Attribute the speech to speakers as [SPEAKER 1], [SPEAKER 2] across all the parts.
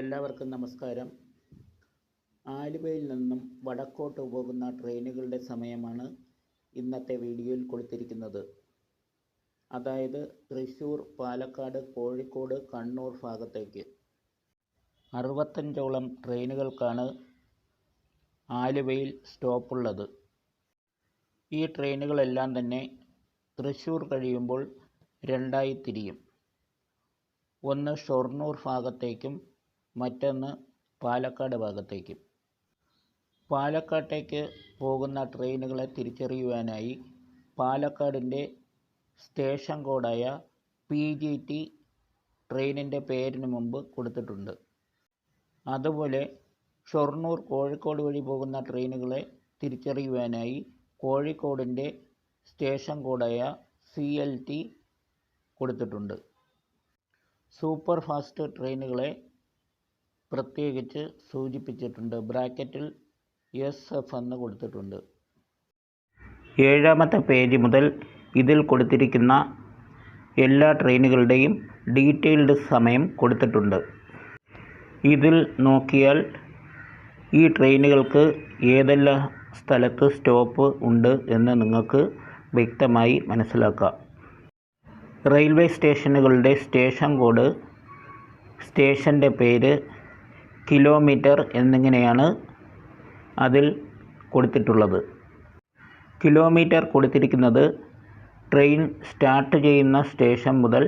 [SPEAKER 1] എല്ലാവർക്കും നമസ്കാരം. ആലുവയിൽ നിന്നും വടക്കോട്ട് പോകുന്ന ട്രെയിനുകളുടെ സമയമാണ് ഇന്നത്തെ വീഡിയോയിൽ കൊടുത്തിരിക്കുന്നത്. അതായത് തൃശ്ശൂർ പാലക്കാട് കോഴിക്കോട് കണ്ണൂർ ഭാഗത്തേക്ക്. അറുപത്തഞ്ചോളം ട്രെയിനുകൾക്കാണ് ആലുവയിൽ സ്റ്റോപ്പുള്ളത്. ഈ ട്രെയിനുകളെല്ലാം തന്നെ തൃശ്ശൂർ കഴിയുമ്പോൾ രണ്ടായി തിരിയും. ഒന്ന് ഷൊർണൂർ ഭാഗത്തേക്കും മറ്റൊന്ന് പാലക്കാട് ഭാഗത്തേക്കും. പാലക്കാട്ടേക്ക് പോകുന്ന ട്രെയിനുകളെ തിരിച്ചറിയുവാനായി പാലക്കാടിന്റെ സ്റ്റേഷൻ കോഡായ പി ജി ടി ട്രെയിനിന്റെ പേരിന് മുമ്പ് കൊടുത്തിട്ടുണ്ട്. അതുപോലെ ഷൊർണൂർ കോഴിക്കോട് വഴി പോകുന്ന ട്രെയിനുകളെ തിരിച്ചറിയുവാനായി കോഴിക്കോടിന്റെ സ്റ്റേഷൻ കോഡായ സി എൽ ടി കൊടുത്തിട്ടുണ്ട്. സൂപ്പർ ഫാസ്റ്റ് ട്രെയിനുകളെ പ്രത്യേകിച്ച് സൂചിപ്പിച്ചിട്ടുണ്ട്. ബ്രാക്കറ്റിൽ എസ് എഫ് എന്ന് കൊടുത്തിട്ടുണ്ട്. ഏഴാമത്തെ പേജ് മുതൽ ഇതിൽ കൊടുത്തിരിക്കുന്ന എല്ലാ ട്രെയിനുകളുടെയും ഡീറ്റെയിൽഡ് സമയം കൊടുത്തിട്ടുണ്ട്. ഇതിൽ നോക്കിയാൽ ഈ ട്രെയിനുകൾക്ക് ഏതെല്ലാം സ്ഥലത്ത് സ്റ്റോപ്പ് ഉണ്ട് എന്ന് നിങ്ങൾക്ക് വ്യക്തമായി മനസ്സിലാക്കാം. റെയിൽവേ സ്റ്റേഷനുകളുടെ സ്റ്റേഷൻ കോഡ് സ്റ്റേഷന്റെ പേര് കിലോമീറ്റർ എന്നിങ്ങനെയാണ് അതിൽ കൊടുത്തിട്ടുള്ളത്. കിലോമീറ്റർ കൊടുത്തിരിക്കുന്നത് ട്രെയിൻ സ്റ്റാർട്ട് ചെയ്യുന്ന സ്റ്റേഷൻ മുതൽ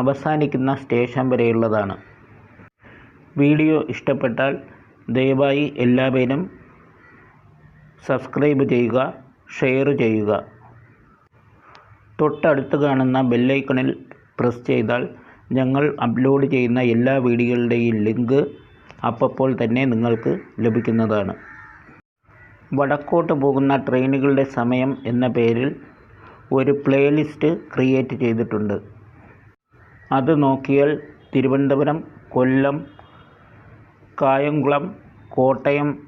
[SPEAKER 1] അവസാനിക്കുന്ന സ്റ്റേഷൻ വരെയുള്ളതാണ്. വീഡിയോ ഇഷ്ടപ്പെട്ടാൽ ദയവായി എല്ലാവരും സബ്സ്ക്രൈബ് ചെയ്യുക ഷെയർ ചെയ്യുക. തൊട്ടടുത്ത് കാണുന്ന ബെല്ലൈക്കണിൽ പ്രസ് ചെയ്താൽ ഞങ്ങൾ അപ്ലോഡ് ചെയ്യുന്ന എല്ലാ വീഡിയോകളുടെയും ലിങ്ക് അപ്പോൾ തന്നെ നിങ്ങൾക്ക് ലഭിക്കുന്നതാണ്. വടക്കോട്ട് പോകുന്ന ട്രെയിനുകളുടെ സമയം എന്ന പേരിൽ ഒരു പ്ലേലിസ്റ്റ് ക്രിയേറ്റ് ചെയ്തിട്ടുണ്ട്. അത് നോക്കിയാൽ തിരുവനന്തപുരം കൊല്ലം കായംകുളം കോട്ടയം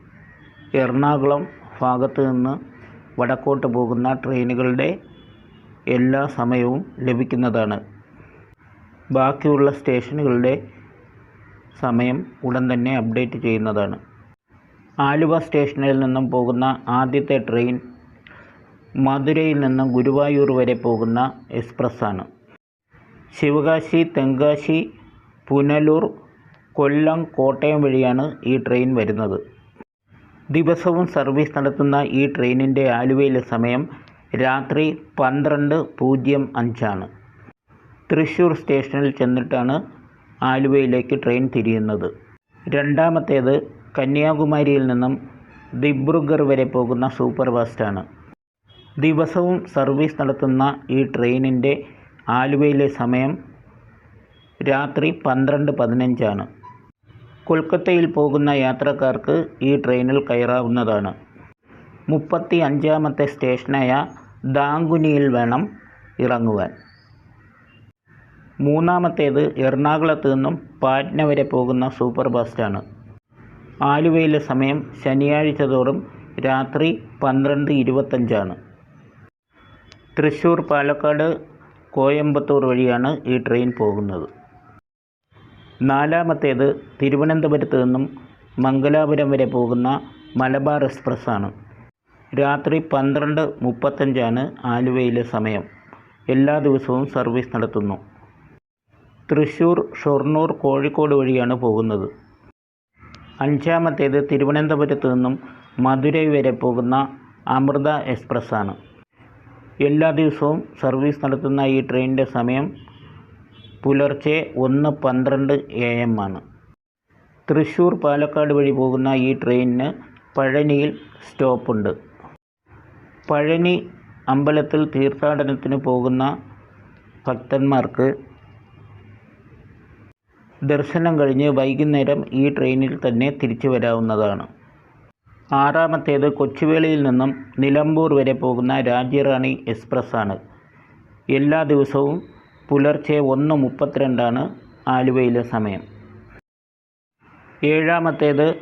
[SPEAKER 1] എറണാകുളം ഭാഗത്ത് നിന്ന് വടക്കോട്ട് പോകുന്ന ട്രെയിനുകളുടെ എല്ലാ സമയവും ലഭിക്കുന്നതാണ്. ബാക്കിയുള്ള സ്റ്റേഷനുകളുടെ സമയം ഉടൻ തന്നെ അപ്ഡേറ്റ് ചെയ്യുന്നതാണ്. ആലുവ സ്റ്റേഷനിൽ നിന്നും പോകുന്ന ആദ്യത്തെ ട്രെയിൻ മധുരയിൽ നിന്നും ഗുരുവായൂർ വരെ പോകുന്ന എക്സ്പ്രസ്സാണ്. ശിവകാശി തെങ്കാശി പുനലൂർ കൊല്ലം കോട്ടയം വഴിയാണ് ഈ ട്രെയിൻ വരുന്നത്. ദിവസവും സർവീസ് നടത്തുന്ന ഈ ട്രെയിനിന്റെ ആലുവയിലെ സമയം രാത്രി പന്ത്രണ്ട് പൂജ്യം അഞ്ചാണ്. തൃശ്ശൂർ സ്റ്റേഷനിൽ ചെന്നിട്ടാണ് ആലുവയിലേക്ക് ട്രെയിൻ തിരിയുന്നത്. രണ്ടാമത്തേത് കന്യാകുമാരിയിൽ നിന്നും ദിബ്രുഗർ വരെ പോകുന്ന സൂപ്പർ ഫാസ്റ്റാണ് ദിവസവും സർവീസ് നടത്തുന്ന ഈ ട്രെയിനിന്റെ ആലുവയിലെ സമയം രാത്രി പന്ത്രണ്ട് പതിനഞ്ചാണ്. കൊൽക്കത്തയിൽ പോകുന്ന യാത്രക്കാർക്ക് ഈ ട്രെയിനിൽ കയറാവുന്നതാണ്. മുപ്പത്തി അഞ്ചാമത്തെ സ്റ്റേഷനായ ദാങ്കുനിയിൽ വേണം ഇറങ്ങുവാൻ. മൂന്നാമത്തേത് എറണാകുളത്ത് നിന്നും പാറ്റ്ന വരെ പോകുന്ന സൂപ്പർ ഫാസ്റ്റാണ്. ആലുവയിലെ സമയം ശനിയാഴ്ച തോറും രാത്രി പന്ത്രണ്ട് ഇരുപത്തഞ്ചാണ്. തൃശ്ശൂർ പാലക്കാട് കോയമ്പത്തൂർ വഴിയാണ് ഈ ട്രെയിൻ പോകുന്നത്. നാലാമത്തേത് തിരുവനന്തപുരത്ത് നിന്നും മംഗലാപുരം വരെ പോകുന്ന മലബാർ എക്സ്പ്രസ് ആണ് രാത്രി പന്ത്രണ്ട് മുപ്പത്തഞ്ചാണ് ആലുവയിലെ സമയം. എല്ലാ ദിവസവും സർവീസ് നടത്തുന്നു. തൃശ്ശൂർ ഷൊർണൂർ കോഴിക്കോട് വഴിയാണ് പോകുന്നത്. അഞ്ചാമത്തേത് തിരുവനന്തപുരത്ത് നിന്നും മധുരൈ വരെ പോകുന്ന അമൃത എക്സ്പ്രസ് ആണ് എല്ലാ ദിവസവും സർവീസ് നടത്തുന്ന ഈ ട്രെയിനിന്റെ സമയം പുലർച്ചെ ഒന്ന് പന്ത്രണ്ട് എ എം ആണ്. തൃശ്ശൂർ പാലക്കാട് വഴി പോകുന്ന ഈ ട്രെയിനിന് പഴനിയിൽ സ്റ്റോപ്പുണ്ട്. പഴനി അമ്പലത്തിൽ തീർത്ഥാടനത്തിന് പോകുന്ന ഭക്തന്മാർക്ക് ദർശനം കഴിഞ്ഞ് വൈകുന്നേരം ഈ ട്രെയിനിൽ തന്നെ തിരിച്ചു വരാവുന്നതാണ്. ആറാമത്തേത് കൊച്ചുവേളിയിൽ നിന്നും നിലമ്പൂർ വരെ പോകുന്ന രാജ്യറാണി എക്സ്പ്രസ് ആണ് എല്ലാ ദിവസവും പുലർച്ചെ ഒന്ന് മുപ്പത്തിരണ്ടാണ് ആലുവയിലെ സമയം. ഏഴാമത്തേത്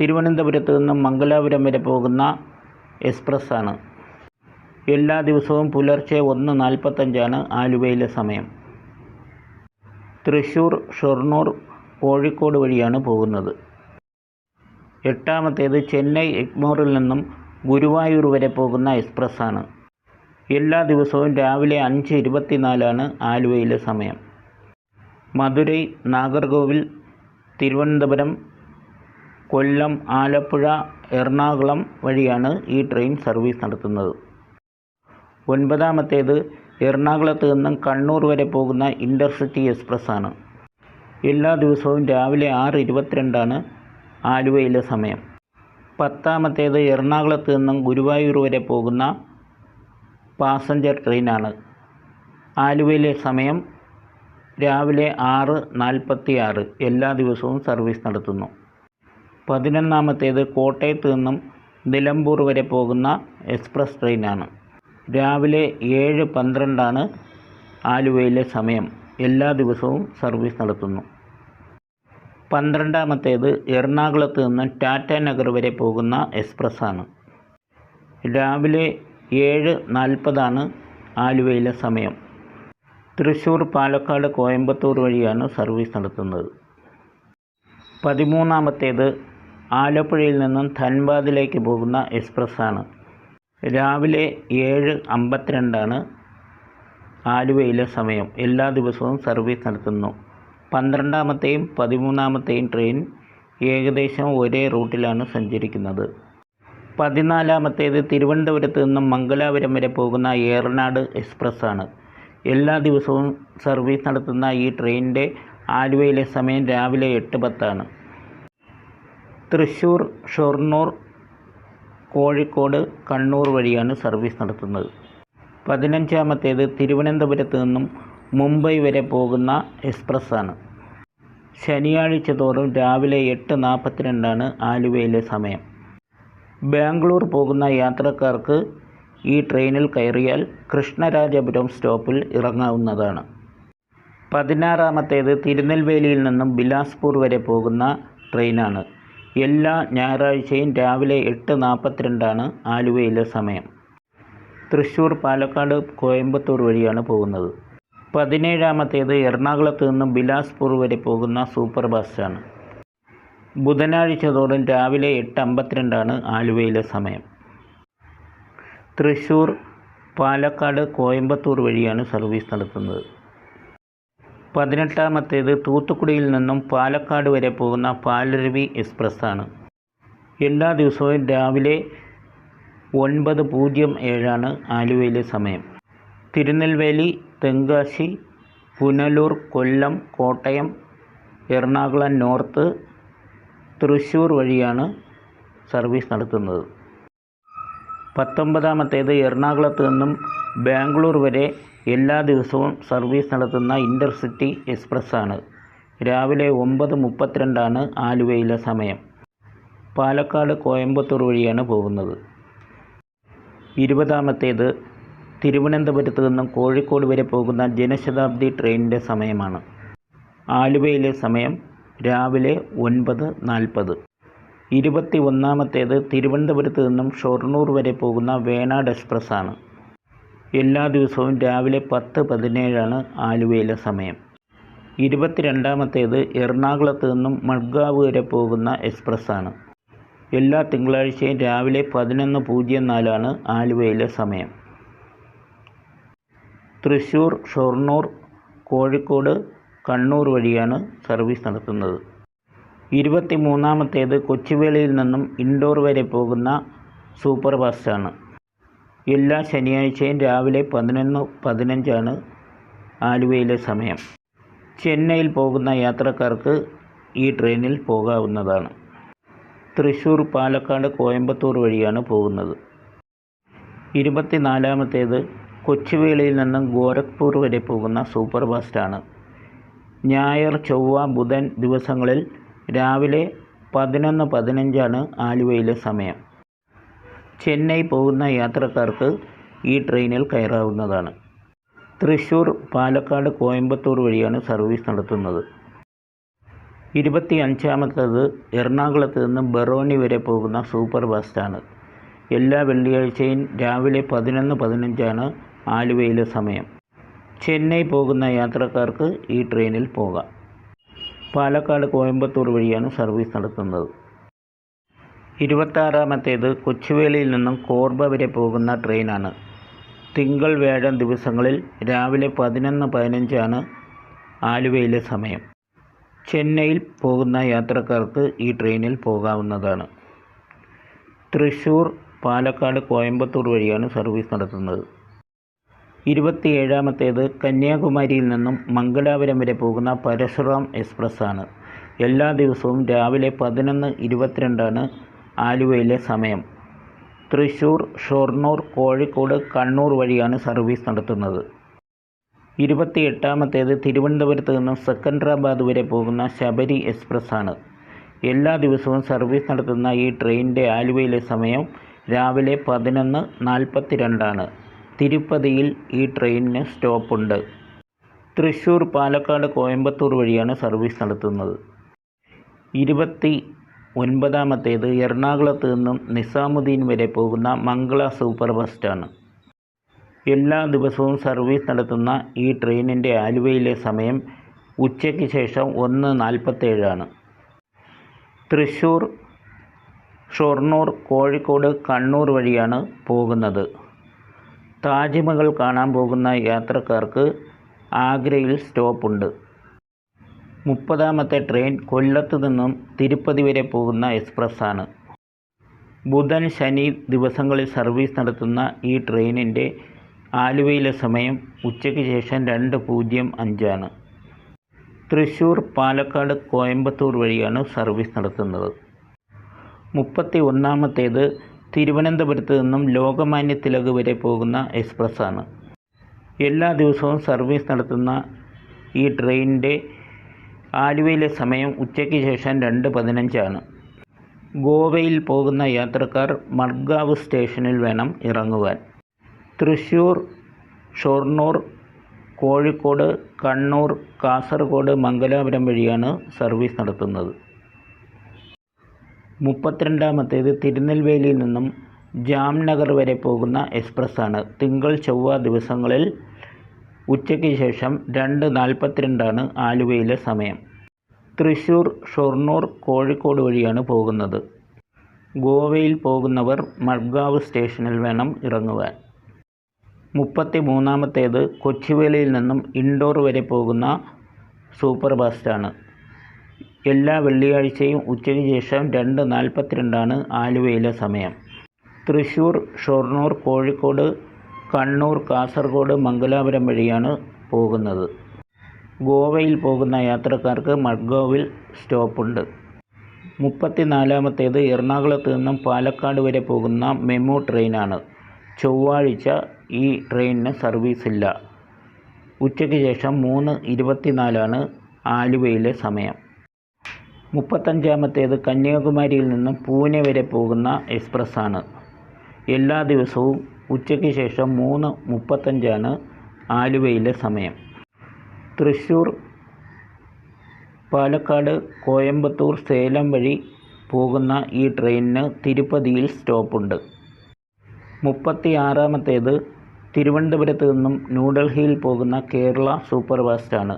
[SPEAKER 1] തിരുവനന്തപുരത്ത് നിന്നും മംഗലാപുരം വരെ പോകുന്ന എക്സ്പ്രസ് ആണ് എല്ലാ ദിവസവും പുലർച്ചെ ഒന്ന് നാൽപ്പത്തഞ്ചാണ് ആലുവയിലെ സമയം. തൃശ്ശൂർ ഷൊർണൂർ കോഴിക്കോട് വഴിയാണ് പോകുന്നത്. എട്ടാമത്തേത് ചെന്നൈ എഗ്മോറിൽ നിന്നും ഗുരുവായൂർ വരെ പോകുന്ന എക്സ്പ്രസ്സാണ്. എല്ലാ ദിവസവും രാവിലെ അഞ്ച് ഇരുപത്തിനാലാണ് ആലുവയിലെ സമയം. മധുരൈ നാഗർകോവിൽ തിരുവനന്തപുരം കൊല്ലം ആലപ്പുഴ എറണാകുളം വഴിയാണ് ഈ ട്രെയിൻ സർവീസ് നടത്തുന്നത്. ഒൻപതാമത്തേത് എറണാകുളത്ത് നിന്നും കണ്ണൂർ വരെ പോകുന്ന ഇന്റർസിറ്റി എക്സ്പ്രസ്സാണ്. എല്ലാ ദിവസവും രാവിലെ ആറ് ഇരുപത്തിരണ്ടാണ് ആലുവയിലെ സമയം. പത്താമത്തേത് എറണാകുളത്ത് നിന്നും ഗുരുവായൂർ വരെ പോകുന്ന പാസഞ്ചർ ട്രെയിനാണ്. ആലുവയിലെ സമയം രാവിലെ ആറ് നാൽപ്പത്തി ആറ് എല്ലാ ദിവസവും സർവീസ് നടത്തുന്നു. പതിനൊന്നാമത്തേത് കോട്ടയത്ത് നിന്നും നിലമ്പൂർ വരെ പോകുന്ന എക്സ്പ്രസ് ട്രെയിനാണ്. രാവിലെ ഏഴ് പന്ത്രണ്ടാണ് ആലുവയിലെ സമയം. എല്ലാ ദിവസവും സർവീസ് നടത്തുന്നു. പന്ത്രണ്ടാമത്തേത് എറണാകുളത്ത് നിന്ന് ടാറ്റ നഗർ വരെ പോകുന്ന എക്സ്പ്രസ്സാണ്. രാവിലെ ഏഴ് നാൽപ്പതാണ് ആലുവയിലെ സമയം. തൃശ്ശൂർ പാലക്കാട് കോയമ്പത്തൂർ വഴിയാണ് സർവീസ് നടത്തുന്നത്. പതിമൂന്നാമത്തേത് ആലപ്പുഴയിൽ നിന്നും ധൻബാദിലേക്ക് പോകുന്ന എക്സ്പ്രസ്സാണ്. രാവിലെ ഏഴ് അമ്പത്തിരണ്ടാണ് ആലുവയിലെ സമയം. എല്ലാ ദിവസവും സർവീസ് നടത്തുന്നു. പന്ത്രണ്ടാമത്തെയും പതിമൂന്നാമത്തെയും ട്രെയിൻ ഏകദേശം ഒരേ റൂട്ടിലാണ് സഞ്ചരിക്കുന്നത്. പതിനാലാമത്തേത് തിരുവനന്തപുരത്ത് നിന്നും മംഗലാപുരം വരെ പോകുന്ന ഏറനാട് എക്സ്പ്രസ്സാണ്. എല്ലാ ദിവസവും സർവീസ് നടത്തുന്ന ഈ ട്രെയിനിന്റെ ആലുവയിലെ സമയം രാവിലെ എട്ട് പത്താണ്. തൃശ്ശൂർ ഷൊർണൂർ കോഴിക്കോട് കണ്ണൂർ വഴിയാണ് സർവീസ് നടത്തുന്നത്. പതിനഞ്ചാമത്തേത് തിരുവനന്തപുരത്ത് നിന്നും മുംബൈ വരെ പോകുന്ന എക്സ്പ്രസ്സാണ്. ശനിയാഴ്ച തോറും രാവിലെ എട്ട് നാൽപ്പത്തിരണ്ടാണ് ആലുവയിലെ സമയം. ബാംഗ്ലൂർ പോകുന്ന യാത്രക്കാർക്ക് ഈ ട്രെയിനിൽ കയറിയാൽ കൃഷ്ണരാജപുരം സ്റ്റോപ്പിൽ ഇറങ്ങാവുന്നതാണ്. പതിനാറാമത്തേത് തിരുനെൽവേലിയിൽ നിന്നും ബിലാസ്പൂർ വരെ പോകുന്ന ട്രെയിനാണ്. എല്ലാ ഞായറാഴ്ചയും രാവിലെ എട്ട് നാൽപ്പത്തിരണ്ടാണ് ആലുവയിലെ സമയം. തൃശ്ശൂർ പാലക്കാട് കോയമ്പത്തൂർ വഴിയാണ് പോകുന്നത്. പതിനേഴാമത്തേത് എറണാകുളത്ത് നിന്നും ബിലാസ്പൂർ വരെ പോകുന്ന സൂപ്പർ ബസ്സാണ്. ബുധനാഴ്ച തോറും രാവിലെ എട്ട് അമ്പത്തിരണ്ടാണ് ആലുവയിലെ സമയം. തൃശ്ശൂർ പാലക്കാട് കോയമ്പത്തൂർ വഴിയാണ് സർവീസ് നടത്തുന്നത്. പതിനെട്ടാമത്തേത് തൂത്തുക്കുടിയിൽ നിന്നും പാലക്കാട് വരെ പോകുന്ന പാലരുവി എക്സ്പ്രസ്സാണ്. എല്ലാ ദിവസവും രാവിലെ ഒൻപത് പൂജ്യം ഏഴാണ് ആലുവയിലെ സമയം. തിരുനെൽവേലി തെങ്കാശി പുനലൂർ കൊല്ലം കോട്ടയം എറണാകുളം നോർത്ത് തൃശ്ശൂർ വഴിയാണ് സർവീസ് നടത്തുന്നത്. പത്തൊമ്പതാമത്തേത് എറണാകുളത്ത് നിന്നും ബാംഗ്ലൂർ വരെ എല്ലാ ദിവസവും സർവീസ് നടത്തുന്ന ഇന്റർസിറ്റി എക്സ്പ്രസ് ആണ് രാവിലെ ഒമ്പത് മുപ്പത്തിരണ്ടാണ് ആലുവയിലെ സമയം. പാലക്കാട് കോയമ്പത്തൂർ വഴിയാണ് പോകുന്നത്. ഇരുപതാമത്തേത് തിരുവനന്തപുരത്ത് നിന്നും കോഴിക്കോട് വരെ പോകുന്ന ജനശതാബ്ദി ട്രെയിനിന്റെ സമയമാണ്. ആലുവയിലെ സമയം രാവിലെ ഒൻപത് നാൽപ്പത്. ഇരുപത്തി ഒന്നാമത്തേത് തിരുവനന്തപുരത്ത് നിന്നും ഷൊർണൂർ വരെ പോകുന്ന വേണാട് എക്സ്പ്രസ് ആണ് എല്ലാ ദിവസവും രാവിലെ പത്ത് പതിനേഴാണ് ആലുവയിലെ സമയം. ഇരുപത്തിരണ്ടാമത്തേത് എറണാകുളത്ത് നിന്നും മഡ്ഗാവ് വരെ പോകുന്ന എക്സ്പ്രസ് ആണ് എല്ലാ തിങ്കളാഴ്ചയും രാവിലെ പതിനൊന്ന് പൂജ്യം നാലാണ് ആലുവയിലെ സമയം. തൃശ്ശൂർ ഷൊർണൂർ കോഴിക്കോട് കണ്ണൂർ വഴിയാണ് സർവീസ് നടത്തുന്നത്. ഇരുപത്തി മൂന്നാമത്തേത് കൊച്ചുവേളിയിൽ നിന്നും ഇൻഡോർ വരെ പോകുന്ന സൂപ്പർ ഫാസ്റ്റാണ് എല്ലാ ശനിയാഴ്ചയും രാവിലെ പതിനൊന്ന് പതിനഞ്ചാണ് ആലുവയിലെ സമയം. ചെന്നൈയിൽ പോകുന്ന യാത്രക്കാർക്ക് ഈ ട്രെയിനിൽ പോകാവുന്നതാണ്. തൃശ്ശൂർ പാലക്കാട് കോയമ്പത്തൂർ വഴിയാണ് പോകുന്നത്. ഇരുപത്തിനാലാമത്തേത് കൊച്ചുവേളിയിൽ നിന്നും ഗോരഖ്പൂർ വരെ പോകുന്ന സൂപ്പർ ഫാസ്റ്റാണ് ഞായർ ചൊവ്വ ബുധൻ ദിവസങ്ങളിൽ രാവിലെ പതിനൊന്ന് പതിനഞ്ചാണ് ആലുവയിലെ സമയം. ചെന്നൈ പോകുന്ന യാത്രക്കാർക്ക് ഈ ട്രെയിനിൽ കയറാവുന്നതാണ്. തൃശ്ശൂർ പാലക്കാട് കോയമ്പത്തൂർ വഴിയാണ് സർവീസ് നടത്തുന്നത്. ഇരുപത്തി അഞ്ചാമത്തേത് എറണാകുളത്ത് നിന്ന് ബറോണി വരെ പോകുന്ന സൂപ്പർ ഫാസ്റ്റാണ്. എല്ലാ വെള്ളിയാഴ്ചയും രാവിലെ പതിനൊന്ന് പതിനഞ്ചാണ് ആലുവയിലെ സമയം. ചെന്നൈ പോകുന്ന യാത്രക്കാർക്ക് ഈ ട്രെയിനിൽ പോകാം. പാലക്കാട് കോയമ്പത്തൂർ വഴിയാണ് സർവീസ് നടത്തുന്നത്. ഇരുപത്താറാമത്തേത് കൊച്ചുവേളിയിൽ നിന്നും കോർബ വരെ പോകുന്ന ട്രെയിനാണ്. തിങ്കൾ വ്യാഴം ദിവസങ്ങളിൽ രാവിലെ പതിനൊന്ന് പതിനഞ്ചാണ് ആലുവയിലെ സമയം. ചെന്നൈയിൽ പോകുന്ന യാത്രക്കാർക്ക് ഈ ട്രെയിനിൽ പോകാവുന്നതാണ്. തൃശ്ശൂർ പാലക്കാട് കോയമ്പത്തൂർ വഴിയാണ് സർവീസ് നടത്തുന്നത്. ഇരുപത്തിയേഴാമത്തേത് കന്യാകുമാരിയിൽ നിന്നും മംഗലാപുരം വരെ പോകുന്ന പരശുറാം എക്സ്പ്രസ്സാണ്. എല്ലാ ദിവസവും രാവിലെ പതിനൊന്ന് ഇരുപത്തിരണ്ടാണ് ആലുവയിലെ സമയം. തൃശ്ശൂർ ഷൊർണൂർ കോഴിക്കോട് കണ്ണൂർ വഴിയാണ് സർവീസ് നടത്തുന്നത്. ഇരുപത്തി എട്ടാമത്തേത് തിരുവനന്തപുരത്ത് നിന്നും സെക്കൻഡറാബാദ് വരെ പോകുന്ന ശബരി എക്സ്പ്രസ് ആണ് എല്ലാ ദിവസവും സർവീസ് നടത്തുന്ന ഈ ട്രെയിനിന്റെ ആലുവയിലെ സമയം രാവിലെ പതിനൊന്ന് നാൽപ്പത്തി രണ്ടാണ് തിരുപ്പതിയിൽ ഈ ട്രെയിനിന് സ്റ്റോപ്പുണ്ട്. തൃശ്ശൂർ പാലക്കാട് കോയമ്പത്തൂർ വഴിയാണ് സർവീസ് നടത്തുന്നത്. ഇരുപത്തി ഒൻപതാമത്തേത് എറണാകുളത്ത് നിന്നും നിസാമുദ്ദീൻ വരെ പോകുന്ന മംഗള സൂപ്പർ ഫാസ്റ്റാണ് എല്ലാ ദിവസവും സർവീസ് നടത്തുന്ന ഈ ട്രെയിനിന്റെ ആലുവയിലെ സമയം ഉച്ചയ്ക്ക് ശേഷം ഒന്ന് നാൽപ്പത്തേഴാണ്. തൃശ്ശൂർ ഷൊർണൂർ കോഴിക്കോട് കണ്ണൂർ വഴിയാണ് പോകുന്നത്. താജ്മഹൽ കാണാൻ പോകുന്ന യാത്രക്കാർക്ക് ആഗ്രയിൽ സ്റ്റോപ്പുണ്ട്. മുപ്പതാമത്തെ ട്രെയിൻ കൊല്ലത്ത് നിന്നും തിരുപ്പതി വരെ പോകുന്ന എക്സ്പ്രസ്സാണ്. ബുധൻ ശനി ദിവസങ്ങളിൽ സർവീസ് നടത്തുന്ന ഈ ട്രെയിനിന്റെ ആലുവയിലെ സമയം ഉച്ചയ്ക്ക് ശേഷം രണ്ട് പൂജ്യം അഞ്ചാണ് തൃശ്ശൂർ പാലക്കാട് കോയമ്പത്തൂർ വഴിയാണ് സർവീസ് നടത്തുന്നത്. മുപ്പത്തി ഒന്നാമത്തേത് തിരുവനന്തപുരത്ത് നിന്നും ലോകമാന്യ തിലക് വരെ പോകുന്ന എക്സ്പ്രസ്സാണ്. എല്ലാ ദിവസവും സർവീസ് നടത്തുന്ന ഈ ട്രെയിനിന്റെ ആലുവയിലെ സമയം ഉച്ചയ്ക്ക് ശേഷം രണ്ട് പതിനഞ്ചാണ്. ഗോവയിൽ പോകുന്ന യാത്രക്കാർ മഡ്ഗാവ് സ്റ്റേഷനിൽ വേണം ഇറങ്ങുവാൻ. തൃശ്ശൂർ ഷൊർണൂർ കോഴിക്കോട് കണ്ണൂർ കാസർഗോഡ് മംഗലാപുരം വഴിയാണ് സർവീസ് നടത്തുന്നത്. മുപ്പത്തിരണ്ടാമത്തേത് തിരുനെൽവേലിയിൽ നിന്നും ജാംനഗർ വരെ പോകുന്ന എക്സ്പ്രസ്സാണ്. തിങ്കൾ ചൊവ്വ ദിവസങ്ങളിൽ ഉച്ചയ്ക്ക് ശേഷം രണ്ട് നാൽപ്പത്തിരണ്ടാണ് ആലുവയിലെ സമയം. തൃശ്ശൂർ ഷൊർണൂർ കോഴിക്കോട് വഴിയാണ് പോകുന്നത്. ഗോവയിൽ പോകുന്നവർ മഡ്ഗാവ് സ്റ്റേഷനിൽ വേണം ഇറങ്ങുവാൻ. മുപ്പത്തി മൂന്നാമത്തേത് കൊച്ചുവേളിയിൽ നിന്നും ഇൻഡോർ വരെ പോകുന്ന സൂപ്പർ ഫാസ്റ്റാണ് എല്ലാ വെള്ളിയാഴ്ചയും ഉച്ചയ്ക്ക് ശേഷം രണ്ട് നാൽപ്പത്തിരണ്ടാണ് ആലുവയിലെ സമയം. തൃശ്ശൂർ ഷൊർണൂർ കോഴിക്കോട് കണ്ണൂർ കാസർഗോഡ് മംഗലാപുരം വഴിയാണ് പോകുന്നത്. ഗോവയിൽ പോകുന്ന യാത്രക്കാർക്ക് മഡ്ഗോവിൽ സ്റ്റോപ്പുണ്ട്. മുപ്പത്തിനാലാമത്തേത് എറണാകുളത്ത് നിന്നും പാലക്കാട് വരെ പോകുന്ന മെമു ട്രെയിനാണ്. ചൊവ്വാഴ്ച ഈ ട്രെയിനിന് സർവീസില്ല. ഉച്ചയ്ക്ക് ശേഷം മൂന്ന് ഇരുപത്തിനാലാണ് ആലുവയിലെ സമയം. മുപ്പത്തഞ്ചാമത്തേത് കന്യാകുമാരിയിൽ നിന്നും പൂനെ വരെ പോകുന്ന എക്സ്പ്രസ്സാണ്. എല്ലാ ദിവസവും ഉച്ചയ്ക്ക് ശേഷം മൂന്ന് മുപ്പത്തഞ്ചാണ് ആലുവയിലെ സമയം. തൃശ്ശൂർ പാലക്കാട് കോയമ്പത്തൂർ സേലം വഴി പോകുന്ന ഈ ട്രെയിനിന് തിരുപ്പതിയിൽ സ്റ്റോപ്പുണ്ട്. മുപ്പത്തി ആറാമത്തേത് തിരുവനന്തപുരത്ത് നിന്നും ന്യൂഡൽഹിയിൽ പോകുന്ന കേരള സൂപ്പർ ഫാസ്റ്റാണ്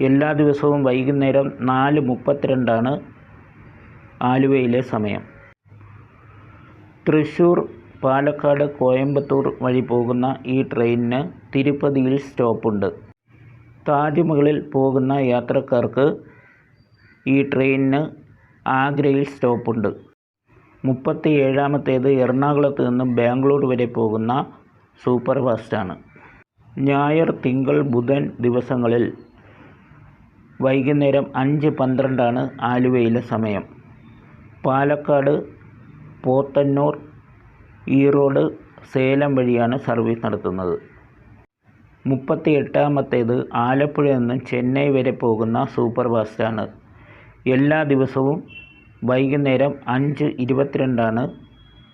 [SPEAKER 1] എല്ലാ ദിവസവും വൈകുന്നേരം നാല് മുപ്പത്തിരണ്ടാണ് ആലുവയിലെ സമയം. തൃശ്ശൂർ പാലക്കാട് കോയമ്പത്തൂർ വഴി പോകുന്ന ഈ ട്രെയിനിന് തിരുപ്പതിയിൽ സ്റ്റോപ്പുണ്ട്. താജ്മഹലിൽ പോകുന്ന യാത്രക്കാർക്ക് ഈ ട്രെയിനിന് ആഗ്രയിൽ സ്റ്റോപ്പുണ്ട്. മുപ്പത്തി ഏഴാമത്തേത് എറണാകുളത്ത് നിന്ന് ബാംഗ്ലൂർ വരെ പോകുന്ന സൂപ്പർ ഫാസ്റ്റാണ് ഞായർ തിങ്കൾ ബുധൻ ദിവസങ്ങളിൽ വൈകുന്നേരം അഞ്ച് പന്ത്രണ്ടാണ് ആലുവയിലെ സമയം. പാലക്കാട് പോത്തന്നൂർ ഈറോഡ് സേലം വഴിയാണ് സർവീസ് നടത്തുന്നത്. മുപ്പത്തി എട്ടാമത്തേത് ആലപ്പുഴ നിന്നും ചെന്നൈ വരെ പോകുന്ന സൂപ്പർ ഫാസ്റ്റാണ് എല്ലാ ദിവസവും വൈകുന്നേരം അഞ്ച് ഇരുപത്തിരണ്ടാണ്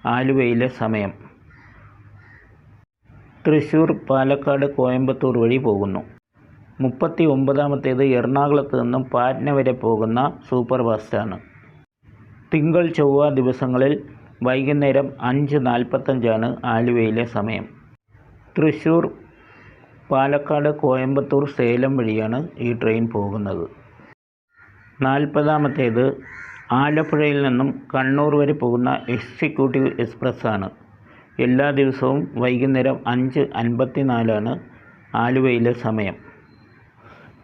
[SPEAKER 1] ആലുവയിലെ സമയം. തൃശ്ശൂർ പാലക്കാട് കോയമ്പത്തൂർ വഴി പോകുന്നു. മുപ്പത്തി ഒമ്പതാമത്തേത് എറണാകുളത്ത് നിന്നും പാറ്റ്ന വരെ പോകുന്ന സൂപ്പർ ഫാസ്റ്റാണ് തിങ്കൾ ചൊവ്വ ദിവസങ്ങളിൽ വൈകുന്നേരം അഞ്ച് നാൽപ്പത്തഞ്ചാണ് ആലുവയിലെ സമയം. തൃശ്ശൂർ പാലക്കാട് കോയമ്പത്തൂർ സേലം വഴിയാണ് ഈ ട്രെയിൻ പോകുന്നത്. നാൽപ്പതാമത്തേത് ആലപ്പുഴയിൽ നിന്നും കണ്ണൂർ വരെ പോകുന്ന എക്സിക്യൂട്ടീവ് എക്സ്പ്രസ്സാണ്. എല്ലാ ദിവസവും വൈകുന്നേരം അഞ്ച് അൻപത്തി നാലാണ് ആലുവയിലെ സമയം.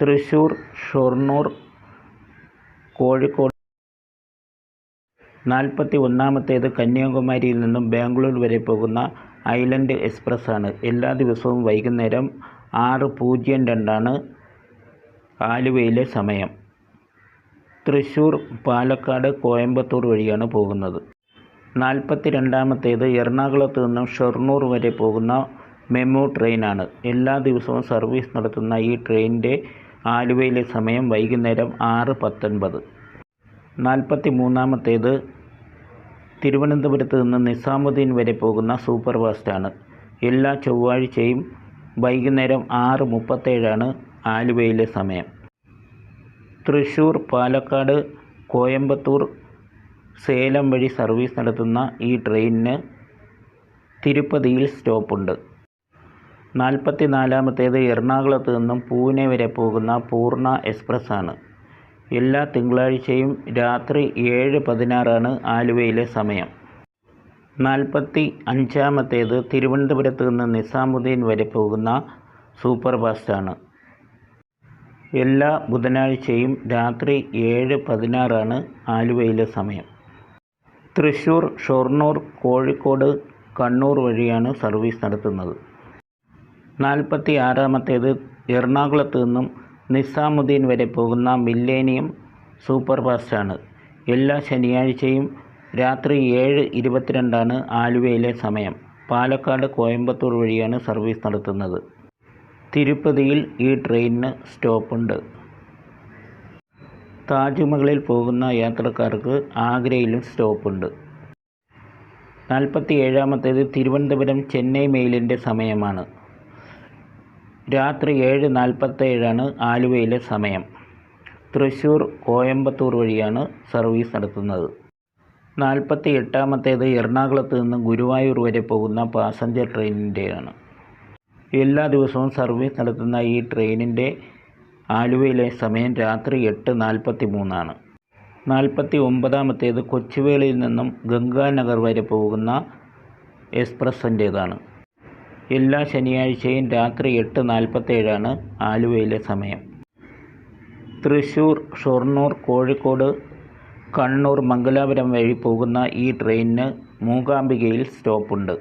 [SPEAKER 1] തൃശ്ശൂർ ഷൊർണൂർ കോഴിക്കോട് നാൽപ്പത്തി ഒന്നാമത്തേത് കന്യാകുമാരിയിൽ നിന്നും ബാംഗ്ലൂർ വരെ പോകുന്ന ഐലൻഡ് എക്സ്പ്രസ് ആണ് എല്ലാ ദിവസവും വൈകുന്നേരം ആറ് പൂജ്യം രണ്ടാണ് ആലുവയിലെ സമയം. തൃശ്ശൂർ പാലക്കാട് കോയമ്പത്തൂർ വഴിയാണ് പോകുന്നത്. നാൽപ്പത്തി രണ്ടാമത്തേത് എറണാകുളത്ത് നിന്നും ഷൊർണൂർ വരെ പോകുന്ന മെമു ട്രെയിനാണ്. എല്ലാ ദിവസവും സർവീസ് നടത്തുന്ന ഈ ട്രെയിനിന്റെ ആലുവയിലെ സമയം വൈകുന്നേരം ആറ് പത്തൊൻപത്. നാൽപ്പത്തി മൂന്നാമത്തേത് തിരുവനന്തപുരത്ത് നിന്ന് നിസാമുദ്ദീൻ വരെ പോകുന്ന സൂപ്പർ ഫാസ്റ്റാണ് എല്ലാ ചൊവ്വാഴ്ചയും വൈകുന്നേരം ആറ് മുപ്പത്തേഴാണ് ആലുവയിലെ സമയം. തൃശ്ശൂർ പാലക്കാട് കോയമ്പത്തൂർ സേലം വഴി സർവീസ് നടത്തുന്ന ഈ ട്രെയിനിന് തിരുപ്പതിയിൽ സ്റ്റോപ്പുണ്ട്. നാൽപ്പത്തി നാലാമത്തേത് എറണാകുളത്ത് നിന്നും പൂനെ വരെ പോകുന്ന പൂർണ എക്സ്പ്രസ് ആണ് എല്ലാ തിങ്കളാഴ്ചയും രാത്രി ഏഴ് പതിനാറാണ് ആലുവയിലെ സമയം. നാൽപ്പത്തി അഞ്ചാമത്തേത് തിരുവനന്തപുരത്ത് നിന്ന് നിസാമുദ്ദീൻ വരെ പോകുന്ന സൂപ്പർ ഫാസ്റ്റാണ് എല്ലാ ബുധനാഴ്ചയും രാത്രി ഏഴ് പതിനാറാണ് ആലുവയിലെ സമയം. തൃശ്ശൂർ ഷൊർണൂർ കോഴിക്കോട് കണ്ണൂർ വഴിയാണ് സർവീസ് നടത്തുന്നത്. നാൽപ്പത്തി ആറാമത്തേത് എറണാകുളത്ത് നിന്നും നിസാമുദ്ദീൻ വരെ പോകുന്ന മില്ലേനിയം സൂപ്പർ ഫാസ്റ്റാണ് എല്ലാ ശനിയാഴ്ചയും രാത്രി ഏഴ് ഇരുപത്തിരണ്ടാണ് ആലുവയിലെ സമയം. പാലക്കാട് കോയമ്പത്തൂർ വഴിയാണ് സർവീസ് നടത്തുന്നത്. തിരുപ്പതിയിൽ ഈ ട്രെയിനിന് സ്റ്റോപ്പുണ്ട്. താജ്മഹലിൽ പോകുന്ന യാത്രക്കാർക്ക് ആഗ്രയിലും സ്റ്റോപ്പുണ്ട്. നാൽപ്പത്തി ഏഴാമത്തേത് തിരുവനന്തപുരം ചെന്നൈ മെയിലിന്റെ സമയമാണ്. രാത്രി ഏഴ് നാൽപ്പത്തേഴാണ് ആലുവയിലെ സമയം. തൃശ്ശൂർ കോയമ്പത്തൂർ വഴിയാണ് സർവീസ് നടത്തുന്നത്. നാൽപ്പത്തി എട്ടാമത്തേത് എറണാകുളത്ത് നിന്ന് ഗുരുവായൂർ വരെ പോകുന്ന പാസഞ്ചർ ട്രെയിനിന്റെയാണ് എല്ലാ ദിവസവും സർവീസ് നടത്തുന്ന ഈ ട്രെയിനിന്റെ ആലുവയിലെ സമയം രാത്രി എട്ട് നാൽപ്പത്തി മൂന്നാണ് നാൽപ്പത്തി ഒമ്പതാമത്തേത് കൊച്ചുവേളിയിൽ നിന്നും ഗംഗാനഗർ വരെ പോകുന്ന എക്സ്പ്രസ്സിന്റേതാണ് എല്ലാ ശനിയാഴ്ചയും രാത്രി എട്ട് നാൽപ്പത്തേഴാണ് ആലുവയിലെ സമയം. തൃശ്ശൂർ ഷൊർണൂർ കോഴിക്കോട് കണ്ണൂർ മംഗലാപുരം വഴി പോകുന്ന ഈ ട്രെയിനിന് മൂകാംബികയിൽ സ്റ്റോപ്പുണ്ട്.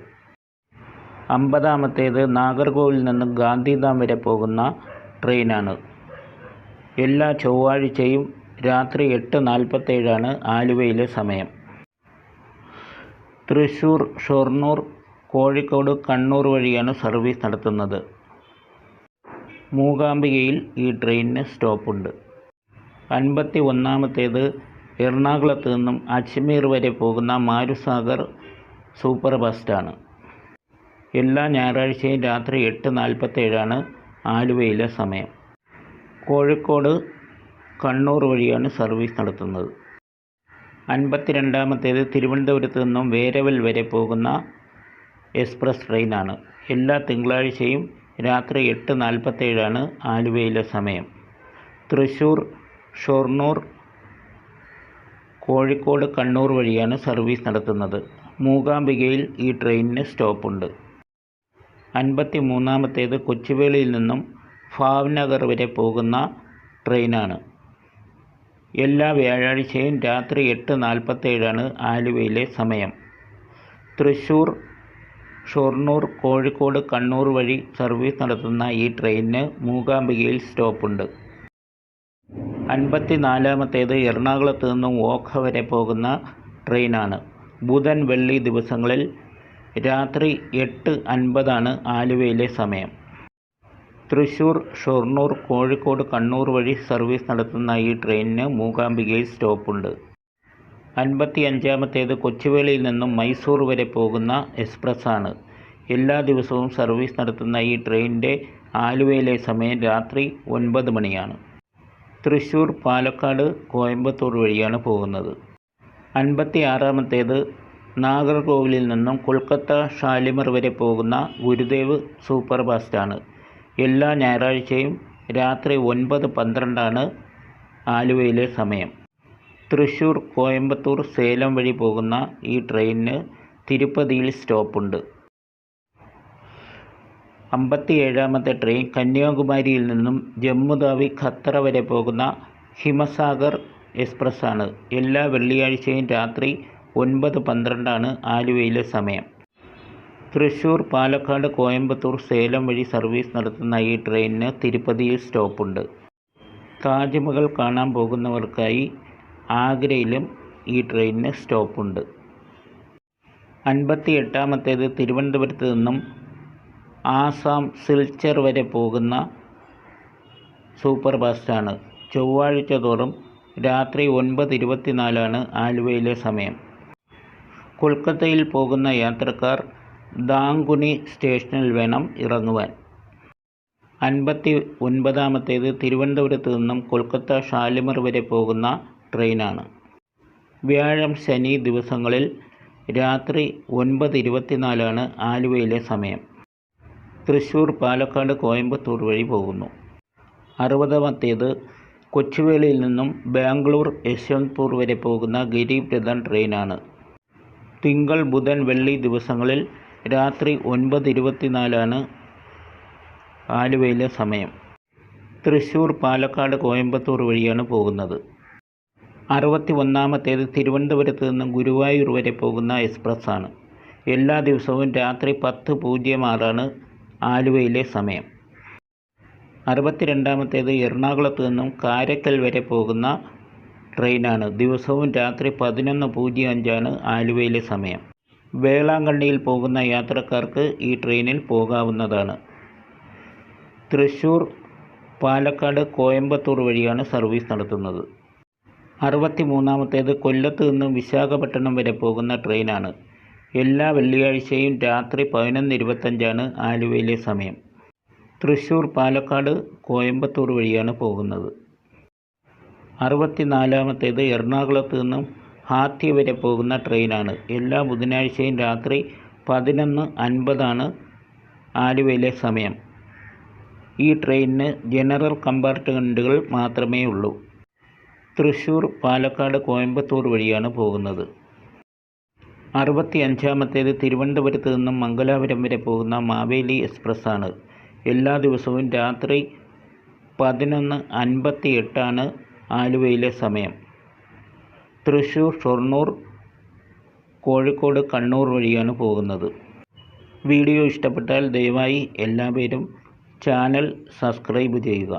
[SPEAKER 1] അമ്പതാമത്തേത് നാഗർകോവിൽ നിന്ന് ഗാന്ധിധാം വരെ പോകുന്ന ട്രെയിനാണ്. എല്ലാ ചൊവ്വാഴ്ചയും രാത്രി എട്ട് നാൽപ്പത്തേഴാണ് ആലുവയിലെ സമയം. തൃശ്ശൂർ ഷൊർണൂർ കോഴിക്കോട് കണ്ണൂർ വഴിയാണ് സർവീസ് നടത്തുന്നത്. മൂകാംബികയിൽ ഈ ട്രെയിനിന് സ്റ്റോപ്പുണ്ട്. അൻപത്തി ഒന്നാമത്തേത് എറണാകുളത്ത് നിന്നും അജ്മീർ വരെ പോകുന്ന മാരുസാഗർ സൂപ്പർ ഫാസ്റ്റാണ് എല്ലാ ഞായറാഴ്ചയും രാത്രി എട്ട് നാൽപ്പത്തേഴാണ് ആലുവയിലെ സമയം. കോഴിക്കോട് കണ്ണൂർ വഴിയാണ് സർവീസ് നടത്തുന്നത്. അൻപത്തി രണ്ടാമത്തേത് തിരുവനന്തപുരത്ത് നിന്നും വേരവൽ വരെ പോകുന്ന എക്സ്പ്രസ് ട്രെയിനാണ്. എല്ലാ തിങ്കളാഴ്ചയും രാത്രി എട്ട് നാൽപ്പത്തേഴാണ് ആലുവയിലെ സമയം. തൃശ്ശൂർ ഷൊർണൂർ കോഴിക്കോട് കണ്ണൂർ വഴിയാണ് സർവീസ് നടത്തുന്നത്. മൂകാംബികയിൽ ഈ ട്രെയിനിന് സ്റ്റോപ്പുണ്ട്. അൻപത്തി മൂന്നാമത്തേത് കൊച്ചുവേളിയിൽ നിന്നും ഭാവ്നഗർ വരെ പോകുന്ന ട്രെയിനാണ്. എല്ലാ വ്യാഴാഴ്ചയും രാത്രി എട്ട് നാൽപ്പത്തേഴാണ് ആലുവയിലെ സമയം. തൃശ്ശൂർ ഷൊർണൂർ കോഴിക്കോട് കണ്ണൂർ വഴി സർവീസ് നടത്തുന്ന ഈ ട്രെയിനിന് മൂകാംബികയിൽ സ്റ്റോപ്പുണ്ട്. അൻപത്തിനാലാമത്തേത് എറണാകുളത്ത് നിന്നും ഓഖ വരെ പോകുന്ന ട്രെയിനാണ്. ബുധൻ വെള്ളി ദിവസങ്ങളിൽ രാത്രി എട്ട് അൻപതാണ് ആലുവയിലെ സമയം. തൃശൂർ ഷൊർണൂർ കോഴിക്കോട് കണ്ണൂർ വഴി സർവീസ് നടത്തുന്ന ഈ ട്രെയിനിന് മൂകാംബികയിൽ സ്റ്റോപ്പുണ്ട്. അൻപത്തി അഞ്ചാമത്തേത് കൊച്ചുവേളിയിൽ നിന്നും മൈസൂർ വരെ പോകുന്ന എക്സ്പ്രസ്സാണ്. എല്ലാ ദിവസവും സർവീസ് നടത്തുന്ന ഈ ട്രെയിനിന്റെ ആലുവയിലെ സമയം രാത്രി ഒൻപത് മണിയാണ്. തൃശ്ശൂർ പാലക്കാട് കോയമ്പത്തൂർ വഴിയാണ് പോകുന്നത്. അൻപത്തി ആറാമത്തേത് നാഗർകോവിലിൽ നിന്നും കൊൽക്കത്ത ഷാലിമർ വരെ പോകുന്ന ഗുരുദേവ് സൂപ്പർ ഫാസ്റ്റാണ് എല്ലാ ഞായറാഴ്ചയും രാത്രി ഒൻപത് പന്ത്രണ്ടാണ് ആലുവയിലെ സമയം. തൃശ്ശൂർ കോയമ്പത്തൂർ സേലം വഴി പോകുന്ന ഈ ട്രെയിനിന് തിരുപ്പതിയിൽ സ്റ്റോപ്പുണ്ട്. അമ്പത്തി ഏഴാമത്തെ ട്രെയിൻ കന്യാകുമാരിയിൽ നിന്നും ജമ്മുതാവി ഖത്തറ വരെ പോകുന്ന ഹിമസാഗർ എക്സ്പ്രസ്സാണ്. എല്ലാ വെള്ളിയാഴ്ചയും രാത്രി ഒൻപത് പന്ത്രണ്ടാണ് ആലുവയിലെ സമയം. തൃശ്ശൂർ പാലക്കാട് കോയമ്പത്തൂർ സേലം വഴി സർവീസ് നടത്തുന്ന ഈ ട്രെയിനിന് തിരുപ്പതിയിൽ സ്റ്റോപ്പുണ്ട്. താജ്മഹൽ കാണാൻ പോകുന്നവർക്കായി ആഗ്രയിലും ഈ ട്രെയിനിന് സ്റ്റോപ്പുണ്ട്. അൻപത്തി എട്ടാമത്തേത് തിരുവനന്തപുരത്ത് നിന്നും ആസാം സിൽച്ചർ വരെ പോകുന്ന സൂപ്പർ ഫാസ്റ്റാണ് ചൊവ്വാഴ്ച തോറും രാത്രി ഒൻപത് ഇരുപത്തിനാലാണ് ആലുവയിലെ സമയം. കൊൽക്കത്തയിൽ പോകുന്ന യാത്രക്കാർ ദാങ്കുനി സ്റ്റേഷനിൽ വേണം ഇറങ്ങുവാൻ. അൻപത്തി ഒൻപതാമത്തേത് തിരുവനന്തപുരത്ത് നിന്നും കൊൽക്കത്ത ഷാലിമർ വരെ പോകുന്ന ട്രെയിനാണ്. വ്യാഴം ശനി ദിവസങ്ങളിൽ രാത്രി ഒൻപത് ഇരുപത്തിനാലാണ് ആലുവയിലെ സമയം. തൃശ്ശൂർ പാലക്കാട് കോയമ്പത്തൂർ വഴി പോകുന്നു. അറുപതാമത്തേത് കൊച്ചുവേളിയിൽ നിന്നും ബാംഗ്ലൂർ യശ്വന്ത്പൂർ വരെ പോകുന്ന ഗരീബ് രഥൻ ട്രെയിനാണ്. തിങ്കൾ ബുധൻ വെള്ളി ദിവസങ്ങളിൽ രാത്രി ഒൻപത് ഇരുപത്തിനാലാണ് ആലുവയിലെ സമയം. തൃശ്ശൂർ പാലക്കാട് കോയമ്പത്തൂർ വഴിയാണ് പോകുന്നത്. അറുപത്തി ഒന്നാമത്തേത് തിരുവനന്തപുരത്ത് നിന്നും ഗുരുവായൂർ വരെ പോകുന്ന എക്സ്പ്രസ് ആണ് എല്ലാ ദിവസവും രാത്രി പത്ത് പൂജ്യം ആറാണ് ആലുവയിലെ സമയം. അറുപത്തിരണ്ടാമത്തേത് എറണാകുളത്ത് നിന്നും കാരക്കൽ വരെ പോകുന്ന ട്രെയിനാണ്. ദിവസവും രാത്രി പതിനൊന്ന് പൂജ്യം അഞ്ചാണ് ആലുവയിലെ സമയം. വേളാങ്കണ്ണിയിൽ പോകുന്ന യാത്രക്കാർക്ക് ഈ ട്രെയിനിൽ പോകാവുന്നതാണ്. തൃശ്ശൂർ പാലക്കാട് കോയമ്പത്തൂർ വഴിയാണ് സർവീസ് നടത്തുന്നത്. അറുപത്തി മൂന്നാമത്തേത് കൊല്ലത്ത് നിന്നും വിശാഖപട്ടണം വരെ പോകുന്ന ട്രെയിനാണ്. എല്ലാ വെള്ളിയാഴ്ചയും രാത്രി പതിനൊന്ന് ഇരുപത്തഞ്ചാണ് ആലുവയിലെ സമയം. തൃശ്ശൂർ പാലക്കാട് കോയമ്പത്തൂർ വഴിയാണ് പോകുന്നത്. അറുപത്തിനാലാമത്തേത് എറണാകുളത്ത് നിന്നും ഹാത്തി വരെ പോകുന്ന ട്രെയിനാണ്. എല്ലാ ബുധനാഴ്ചയും രാത്രി പതിനൊന്ന് അൻപതാണ് ആലുവയിലെ സമയം. ഈ ട്രെയിനിന് ജനറൽ കമ്പാർട്ട്മെന്റുകൾ മാത്രമേ ഉള്ളൂ തൃശ്ശൂർ പാലക്കാട് കോയമ്പത്തൂർ വഴിയാണ് പോകുന്നത്. അറുപത്തി അഞ്ചാമത്തേത് തിരുവനന്തപുരത്ത് നിന്നും മംഗലാപുരം വരെ പോകുന്ന മാവേലി എക്സ്പ്രസ് ആണ് എല്ലാ ദിവസവും രാത്രി പതിനൊന്ന് അൻപത്തി എട്ടാണ് ആലുവയിലെ സമയം. തൃശ്ശൂർ ഷൊർണൂർ കോഴിക്കോട് കണ്ണൂർ വഴിയാണ് പോകുന്നത്. വീഡിയോ ഇഷ്ടപ്പെട്ടാൽ ദയവായി എല്ലാവരും ചാനൽ സബ്സ്ക്രൈബ് ചെയ്യുക.